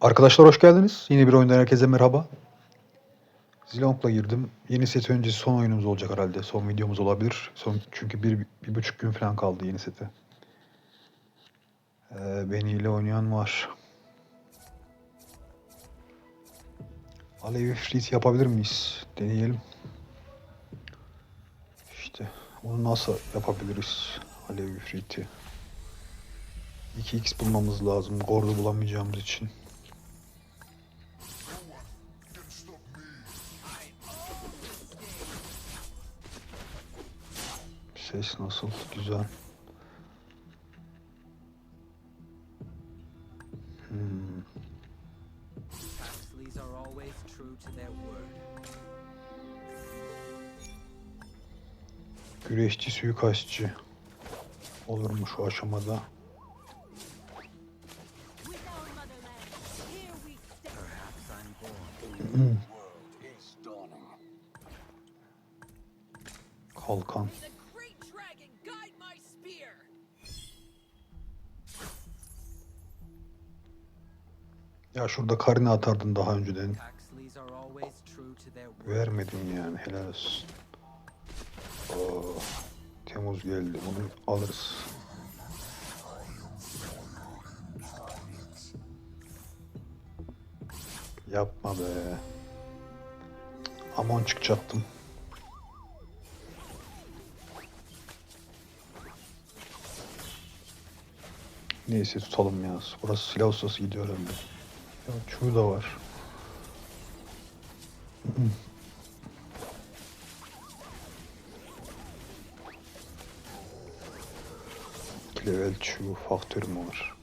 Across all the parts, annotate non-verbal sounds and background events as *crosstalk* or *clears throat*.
Arkadaşlar hoş geldiniz. Yeni bir oyundan herkese merhaba. Zilong'la girdim. Yeni set öncesi son oyunumuz olacak herhalde. Son videomuz olabilir. Son, çünkü bir, bir buçuk gün falan kaldı yeni sete. Ee, beniyle oynayan var. Alevi Fleet yapabilir miyiz? Deneyelim. İşte onu nasıl yapabiliriz? Alevi Fleet'i. 2x bulmamız lazım. Gord'u bulamayacağımız için. Ses nasıl? Güzel. Hmm. Güreşçi suikastçı. Olur mu şu aşamada? With *clears throat* Ya şurada karine atardın daha önceden. Vermedin yani helal olsun. Oo, Temmuz geldi. Bunu alırız. Yapma be. Amon çıkacaktım. Neyse tutalım ya. Burası silah ustası gidiyor herhalde. Çuğu da var. Level çuğu faktör mü var?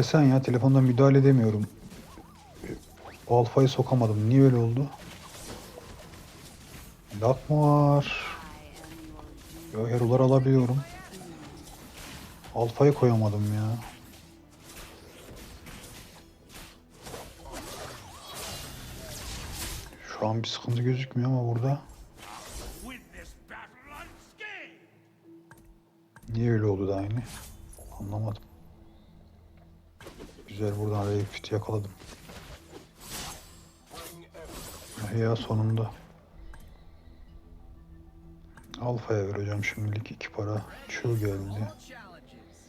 Enteresan ya. Telefondan müdahale edemiyorum. Alfayı sokamadım. Niye öyle oldu? Lak mı var? Alabiliyorum. Alfayı koyamadım ya. Şu an bir sıkıntı gözükmüyor ama burada. Niye öyle oldu da aynı? Anlamadım. Güzel buradan Rayfit'i yakaladım. Ya sonunda. Alfa'ya vereceğim şimdilik iki para. Çığ geldi. All challenges.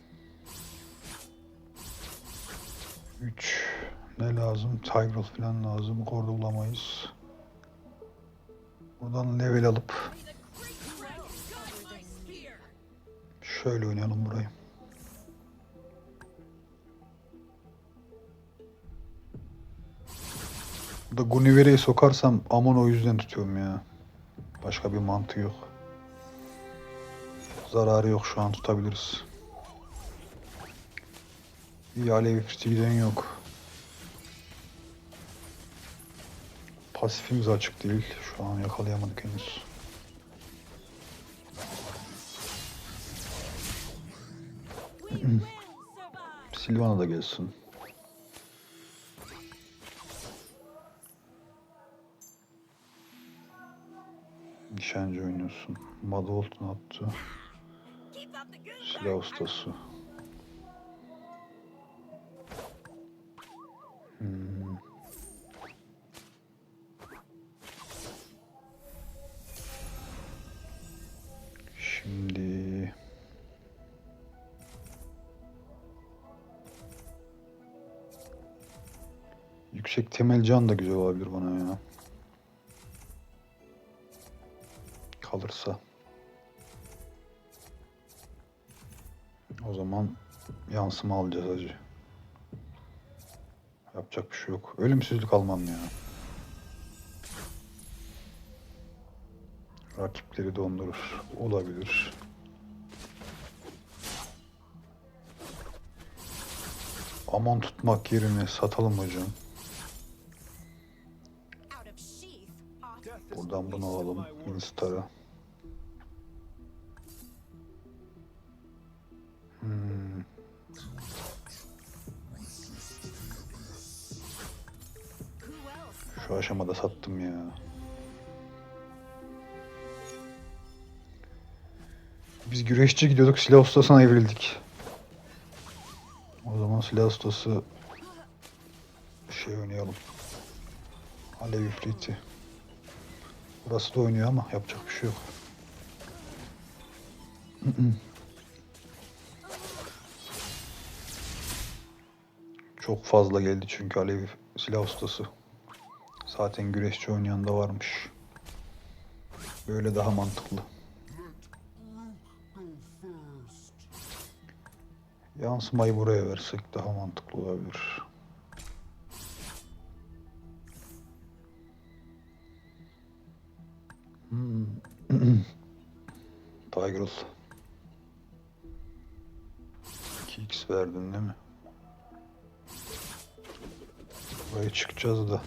3 ne lazım? Tyrell falan lazım. Orada bulamayız. Buradan level alıp şöyle oynayalım burayı. Burada Gunnivere'yi sokarsam Amon o yüzden tutuyorum ya. Başka bir mantığı yok. Zararı yok şu an tutabiliriz. İyi Alevi Fırtı giden yok. Pasifimiz açık değil. Şu an yakalayamadık henüz. *clears throat* Silvana da gelsin. Nişancı oynuyorsun. Up the good Silah ustası. Hmm. Şimdi yüksek temel can da güzel olabilir bana ya. Kalırsa. O zaman yansıma alacağız hacı. Yapacak bir şey yok. Ölümsüzlük almam ya. Rakipleri dondurur. Olabilir. Aman tutmak yerine satalım hocam. Buradan bunu alalım. Instar'a. Aşamada sattım ya. Biz güreşçi gidiyorduk, silah ustasına evrildik. O zaman silah ustası şey oynayalım. Alev ifriti. Burası da oynuyor ama yapacak bir şey yok. *clears throat* Çok fazla geldi çünkü alev silah ustası. Zaten güreşçi oynayan da varmış. Böyle daha mantıklı. Yansımayı buraya versek daha mantıklı olabilir. Hmm. *clears throat* Tiger 2x verdin değil mi? Buraya çıkacağız da.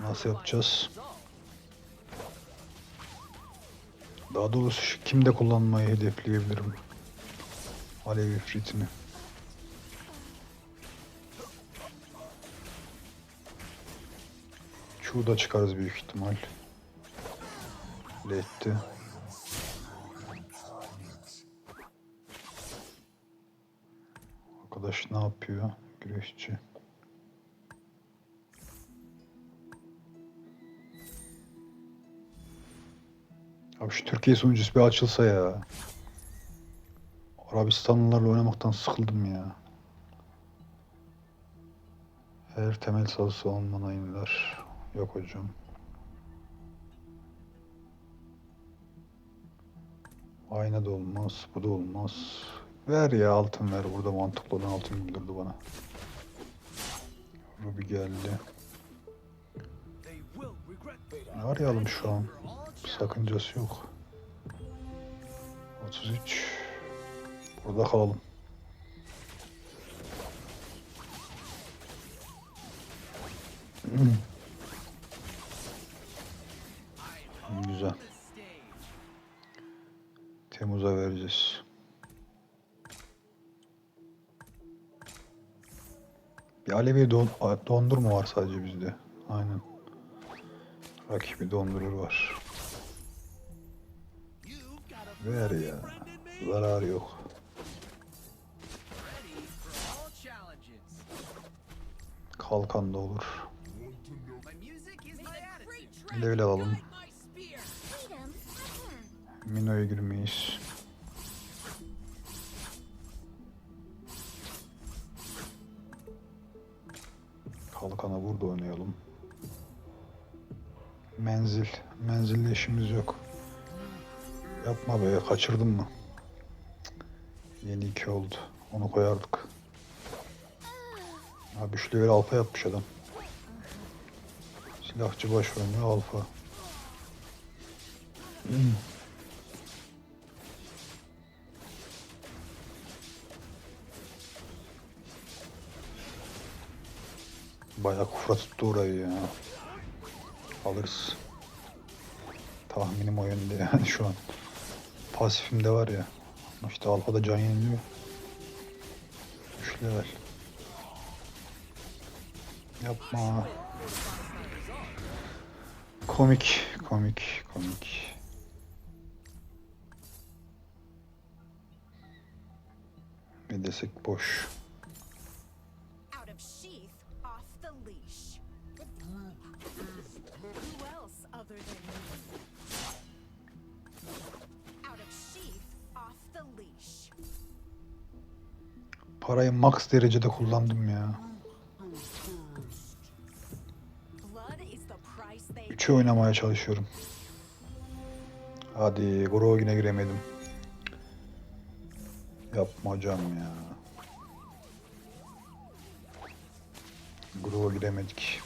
Nasıl yapacağız? Daha doğrusu şu- kimde kullanmayı hedefleyebilirim? Alev ifritini. Çuğda çıkarız büyük ihtimal. Letti. Arkadaş ne yapıyor? Güreşçi. Abi şu Türkiye sunucusu bir açılsa ya. Arabistanlılarla oynamaktan sıkıldım ya. Her temel sazı olmana iniler. Yok hocam. Ayna da olmaz, bu da olmaz. Ver ya altın ver. Burada mantıklı olan altın durdu bana. Ruby geldi. Regret Arayalım şu an. Sakıncası yok. 33. Burada kalalım. Hmm. Güzel. Temmuz'a vereceğiz. Bir Alevi don dondurma var sadece bizde. Aynen. Rakibi dondurur var. Ver ya. Zararı yok. Kalkan da olur. Level alalım. Mino'ya girmeyiz. Kalkana burada oynayalım. Menzil. Menzille işimiz yok. Yapma be kaçırdın mı? Yeni iki oldu. Onu koyardık. Abi şu level alfa yapmış adam. Silahçı baş oynuyor alfa. *clears throat* Bayağı kufra tuttu orayı ya. Alırız. Tahminim o yönde yani şu an. Pasifimde var ya. İşte alfada can yeniliyor. 3 level. Yapma. Komik, komik, komik. Ne desek boş. Parayı max derecede kullandım ya. 3'ü oynamaya çalışıyorum. Hadi Grog yine giremedim. Yapma hocam ya. Gruba giremedik.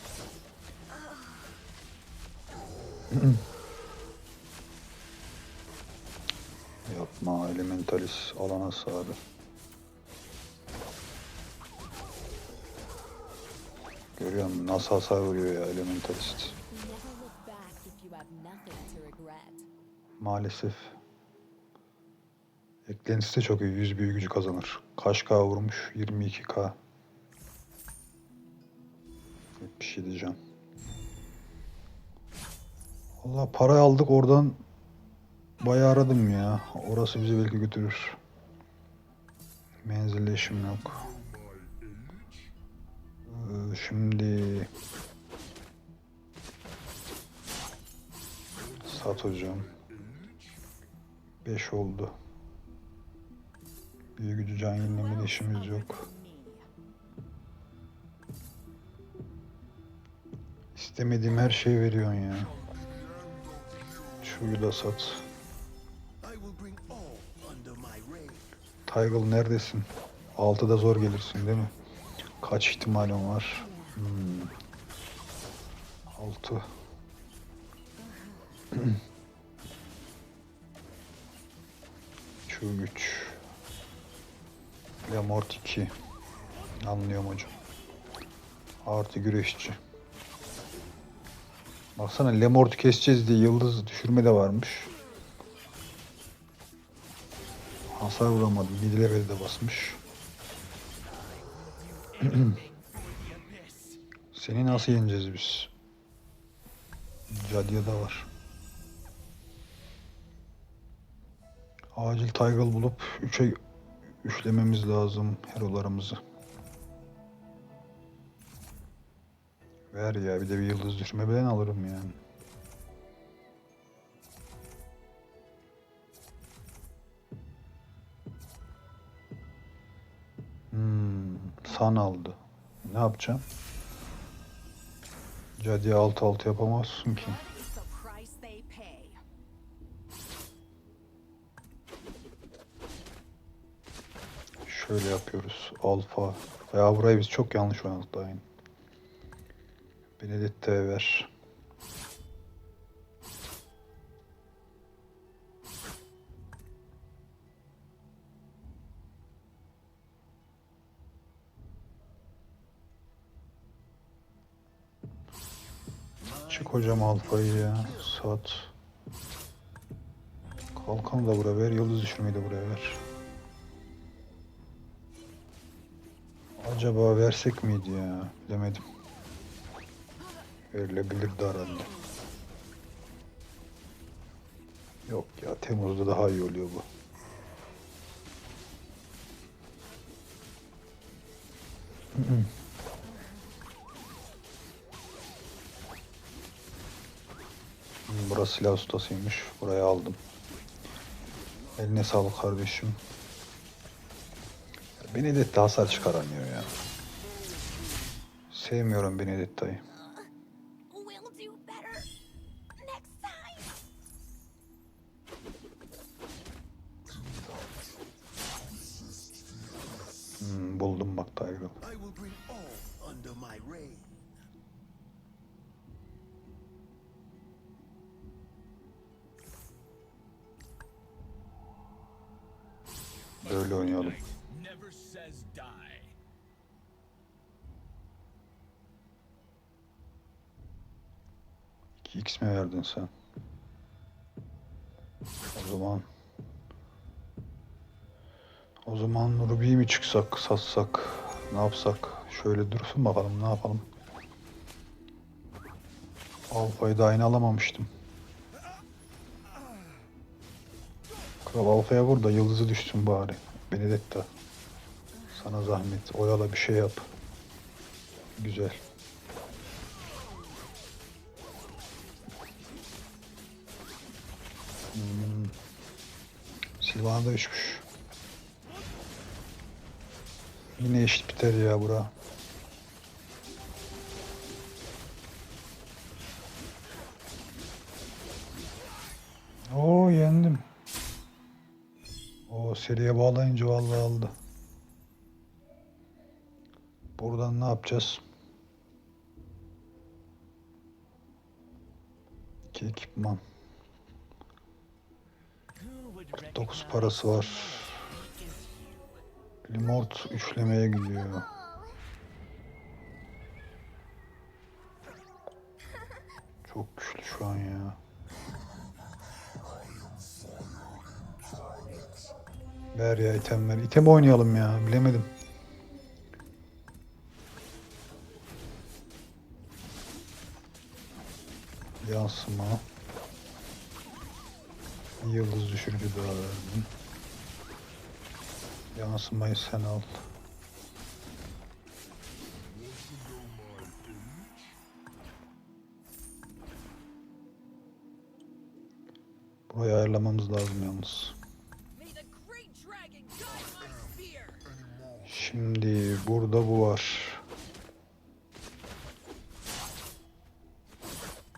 Yapma Elementalis alana sağdı. Görüyor nasıl hasar vuruyor ya Elementalist. Maalesef. Eklentisi de çok iyi. 100 büyü gücü kazanır. Kaç K vurmuş? 22K. Bir şey diyeceğim. Valla para aldık oradan bayağı aradım ya. Orası bizi belki götürür. Menzilleşim yok. Ee, şimdi sat hocam. 5 oldu. Büyü gücü can yenileme işimiz yok. İstemediğim her şeyi veriyorsun ya. Şuyu da sat. Tygel neredesin? 6'da zor gelirsin değil mi? Kaç ihtimalin var? Hmm. 6. *clears throat* Şu güç. Lemort 2. Anlıyorum hocam. Artı güreşçi. Baksana Lemort'u keseceğiz diye yıldız düşürme de varmış. Hasar vuramadı. Bir de basmış. Seni nasıl yeneceğiz biz? Cadia da var. Acil Tygel bulup 3'e üçlememiz lazım herolarımızı. Ver ya bir de bir yıldız düşürme ben alırım yani. San aldı. Ne yapacağım? Cadia alt alt yapamazsın ki. Şöyle yapıyoruz. Alfa. Ya burayı biz çok yanlış oynadık daha yeni. Benedetto'ya ver. Hocam alfayı ya. Sat. Kalkanı da buraya ver. Yıldız düşürmeyi de buraya ver. Acaba versek miydi ya? Bilemedim. Verilebilirdi herhalde. Yok ya Temmuz'da daha iyi oluyor bu. Hmm, Burası silah ustasıymış. Buraya aldım. Eline sağlık kardeşim. Benedetta hasar çıkaramıyor ya. Sevmiyorum Benedetta'yı. Böyle oynayalım. X mi verdin sen? O zaman... O zaman Ruby'yi mi çıksak, satsak, ne yapsak? Şöyle dursun bakalım ne yapalım. Alfa'yı da aynı alamamıştım. Kral Alfa'ya vur da yıldızı düşsün bari. Benedetta. Sana zahmet. Oyala bir şey yap. Güzel. Hmm. Silvana da düşmüş. Yine eşit biter ya bura. Oo yendim. O seriye bağlayınca vallahi aldı. Buradan ne yapacağız? İki ekipman. 49 parası var. Limort üçlemeye gidiyor. Çok güçlü şu an ya. Ver ya item ver. İtem oynayalım ya. Bilemedim. Yansıma. Yıldız düşürücü daha verdim. Yansımayı sen al. Burayı ayarlamamız lazım yalnız. Şimdi burada bu var.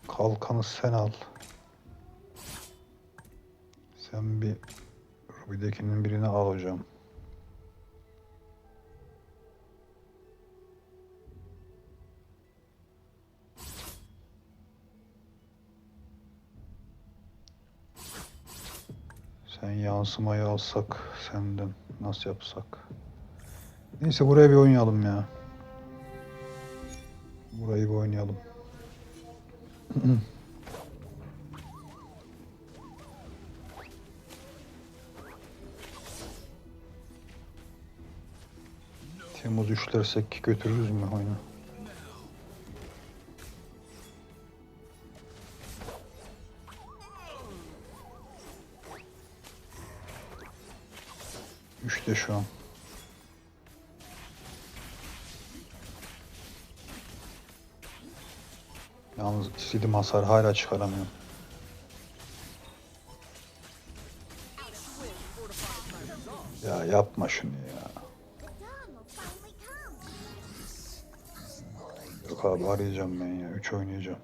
Kalkanı sen al. Sen bir Ruby'dekinin birini al hocam. Sen yansımayı alsak senden nasıl yapsak? Neyse buraya bir oynayalım ya. Burayı bir oynayalım. *clears throat* Temmuz üçlersek götürürüz mü oyunu? Üçte şu an. Yalnız istediğim hasar hala çıkaramıyorum. Ya yapma şunu ya. Yok abi arayacağım ben ya. Üç oynayacağım.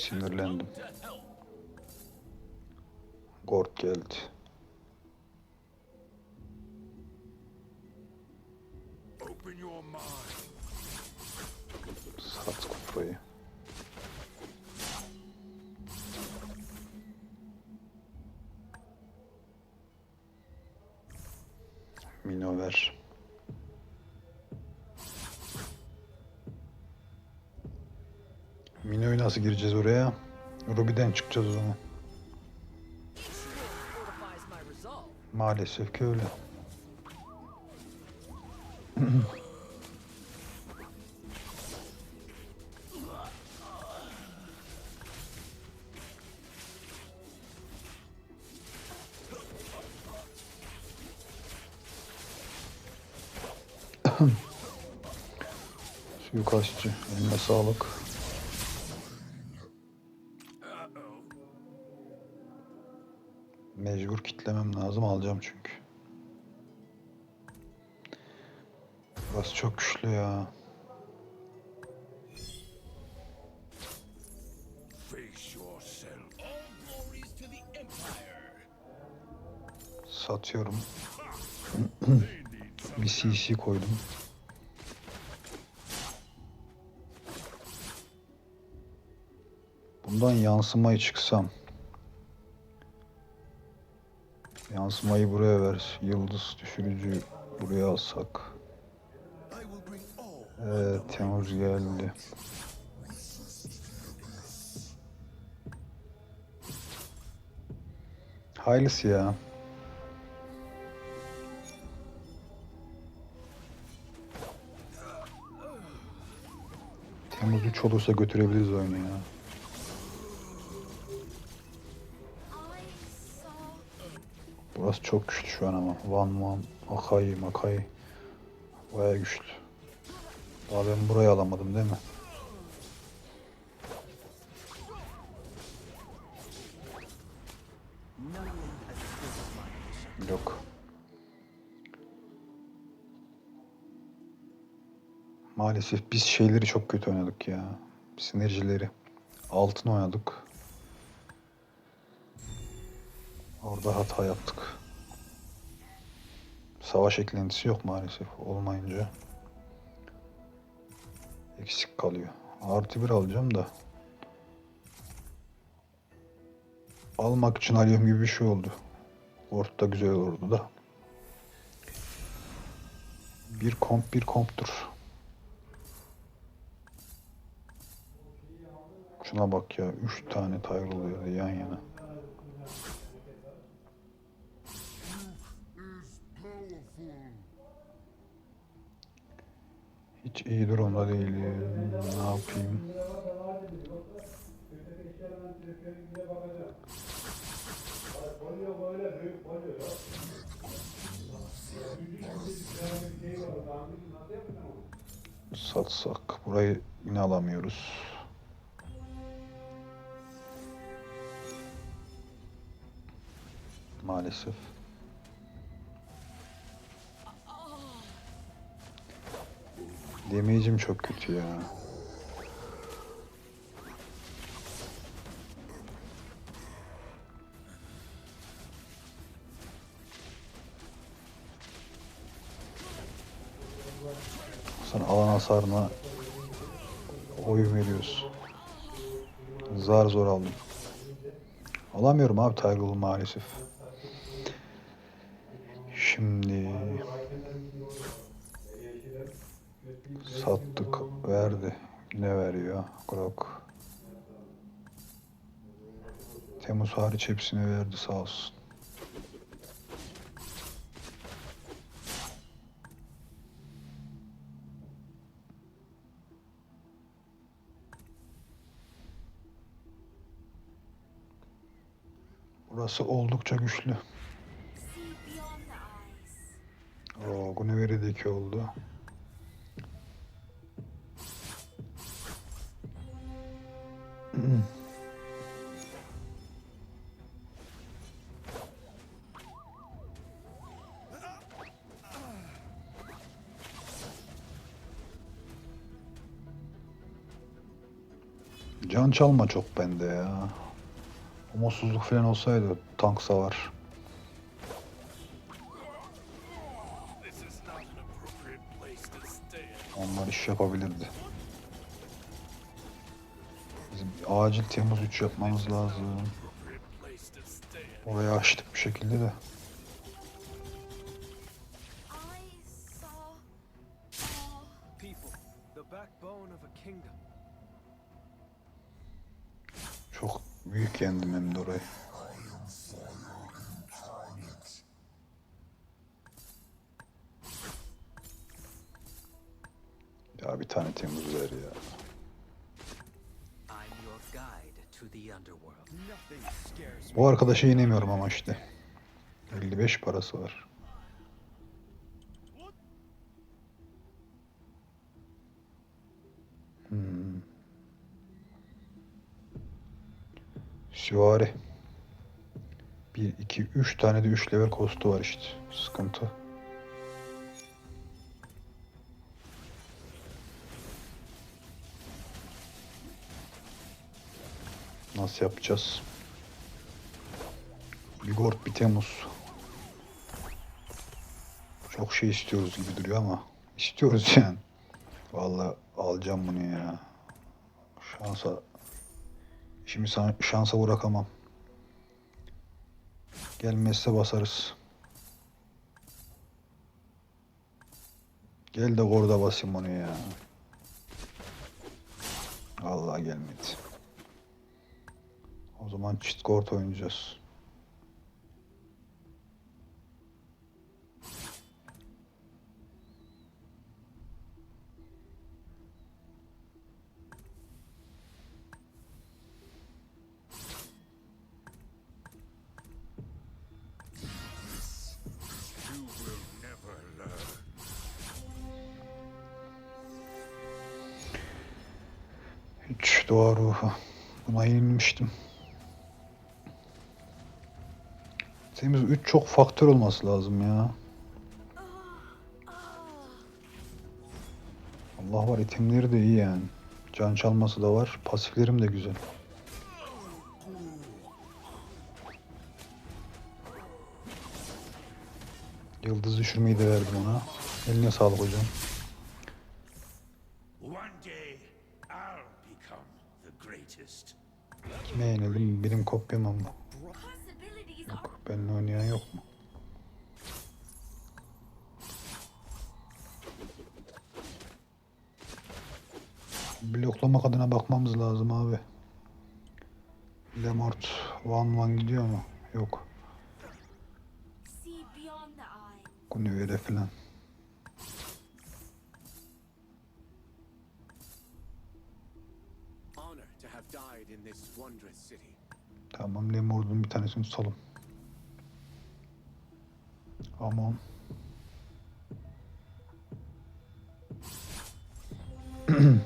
Sinirlendim. Gord geldi. Mino ver. Mino'yu nasıl gireceğiz oraya? Ruby'den çıkacağız o zaman. Maalesef ki öyle. Suikastçı, eline sağlık. Mecbur kitlemem lazım, alacağım çünkü. Burası çok güçlü ya. Satıyorum. *clears throat* Bir CC koydum. Bundan yansımayı çıksam. Yansımayı buraya ver. Yıldız düşürücü buraya alsak. Evet, Temmuz geldi. Hayırlısı ya. Temmuz 3 olursa götürebiliriz oyunu ya. Burası çok güçlü şu an ama. Van Van, Akai, Makai. Baya güçlü. Daha ben burayı alamadım değil mi? Yok. Maalesef biz şeyleri çok kötü oynadık ya. Sinerjileri. Altın oynadık. Orada hata yaptık. Savaş eklentisi yok maalesef olmayınca. Eksik kalıyor. Artı bir alacağım da. almak için alıyorum gibi bir şey oldu. Ortada güzel olurdu da. Bir komp bir komptur. Şuna bak ya. Üç tane tayr oluyor yan yana. Hiç iyi durumda değilim. Ne yapayım? Satsak. Burayı yine alamıyoruz. Maalesef. Damage'im çok kötü ya. Sana alan hasarına oyun veriyoruz. Zar zor aldım. Alamıyorum abi Tyrell'ı maalesef. Şimdi sattık verdi. Ne veriyor? Grok. Temmuz hariç hepsini verdi sağ olsun. Burası oldukça güçlü. Oo, Gunevere'de iki oldu. Can çalma çok bende ya. Umutsuzluk falan olsaydı tank savar. Onlar iş yapabilirdi. Acil Temmuz 3 yapmamız lazım. Orayı açtık bir şekilde de. Bu arkadaşı yenemiyorum ama işte. 55 parası var. Hmm. Süvari. 1, 2, 3 tane de 3 level kostu var işte. Sıkıntı. Nasıl yapacağız? Bir Temmuz. Çok şey istiyoruz gibi duruyor ama istiyoruz *laughs* yani. Vallahi alacağım bunu ya. Şansa şimdi şansa bırakamam. Gelmezse basarız. Gel de Gord'a basayım onu ya. Vallahi gelmedi. O zaman çift Gord oynayacağız. Temiz 3 çok faktör olması lazım ya. Allah var itemleri de iyi yani. Can çalması da var. Pasiflerim de güzel. Yıldız düşürmeyi de verdim ona. Eline sağlık hocam. Kime yenildim? Benim kopyam ama. Brought Benimle oynayan yok mu? Bloklamak adına bakmamız lazım abi. Lemort one one gidiyor mu? Yok. See beyond the eye. Gunnivere falan. Honor to have died in this wondrous city. Tamam Lemort'un bir tanesini tutalım. Aman. *clears throat*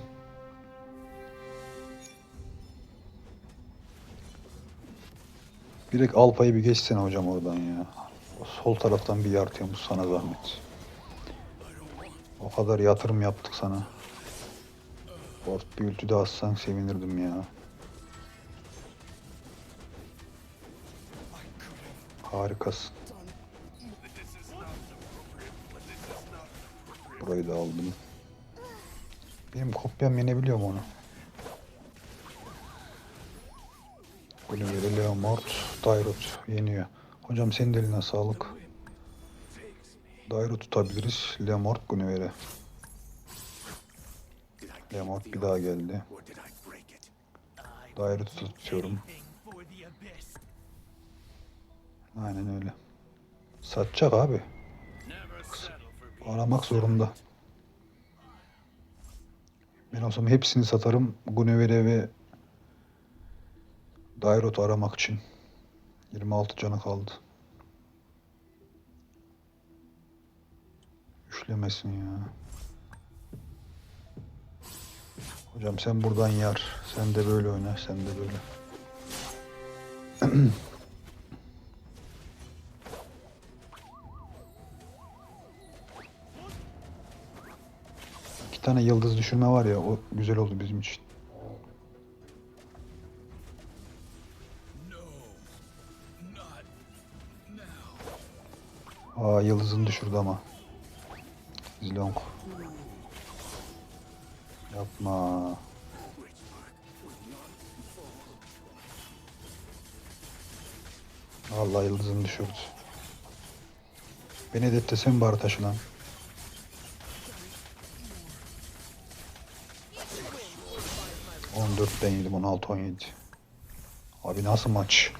Direkt Alpa'yı bir geçsene hocam oradan ya. Sol taraftan bir yartıyormuş sana zahmet. O kadar yatırım yaptık sana. Port bir ulti de atsan sevinirdim ya. Harikasın. Burayı da aldım. Benim kopyam yenebiliyor mu onu? Guinevere, Leomord, Dairot yeniyor. Hocam senin de eline sağlık. Dairot tutabiliriz. I Leomord keep bir daha geldi. Dairot'u tutuyorum. Aynen öyle. Satacak abi. Aramak zorunda. Ben o zaman hepsini satarım. Guinevere ve Dairot'u aramak için. 26 canı kaldı. Üçlemesin ya. Hocam sen buradan yar. Sen de böyle oyna. Sen de böyle. *clears throat* tane yıldız düşürme var ya o güzel oldu bizim için. Aa yıldızını düşürdü ama. Zilong. Yapma. Allah yıldızını düşürdü. Benedetta sen bari taşı lan. On dörtten yedim, 16 17. Abi nasıl maç?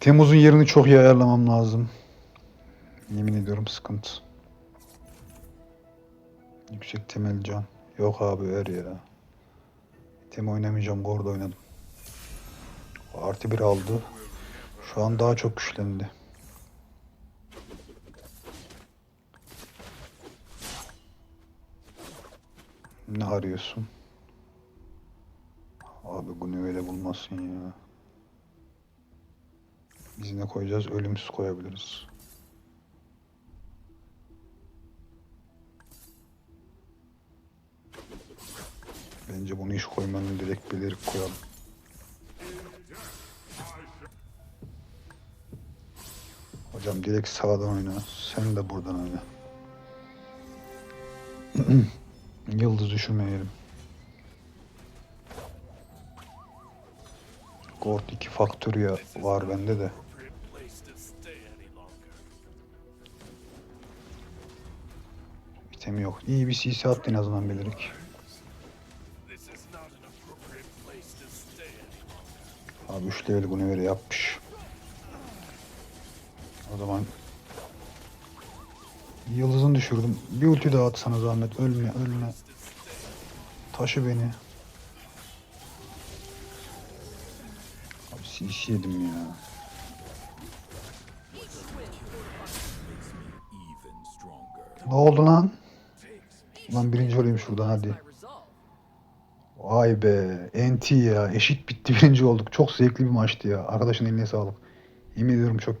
Temmuz'un yerini çok iyi ayarlamam lazım. Yemin ediyorum sıkıntı. Yüksek temel can. Yok abi ver ya. Tem oynamayacağım. Gorda oynadım. Artı bir aldı. Şu an daha çok güçlendi. Ne arıyorsun? Abi bunu öyle bulmasın ya. Biz ne koyacağız? Ölümsüz koyabiliriz. Bence bunu hiç koymanın direkt bilerek koyalım. Hocam direkt sağdan oyna. Sen de buradan oyna. *clears throat* Yıldız düşürmeyelim. Gord 2 faktör ya var bende de. appropriate place to stay any longer. İtemi yok. İyi bir CC attı en azından bilirik. Abi 3 level bunu veri yapmış. O zaman Yıldızını düşürdüm. Bir ulti daha at sana zahmet. Ölme, ölme. Taşı beni. CC yedim ya. Ne oldu lan? Lan birinci olayım şuradan hadi. Vay be. NT ya. Eşit bitti birinci olduk. Çok zevkli bir maçtı ya. Arkadaşın eline sağlık. Yemin ediyorum çok keyifli.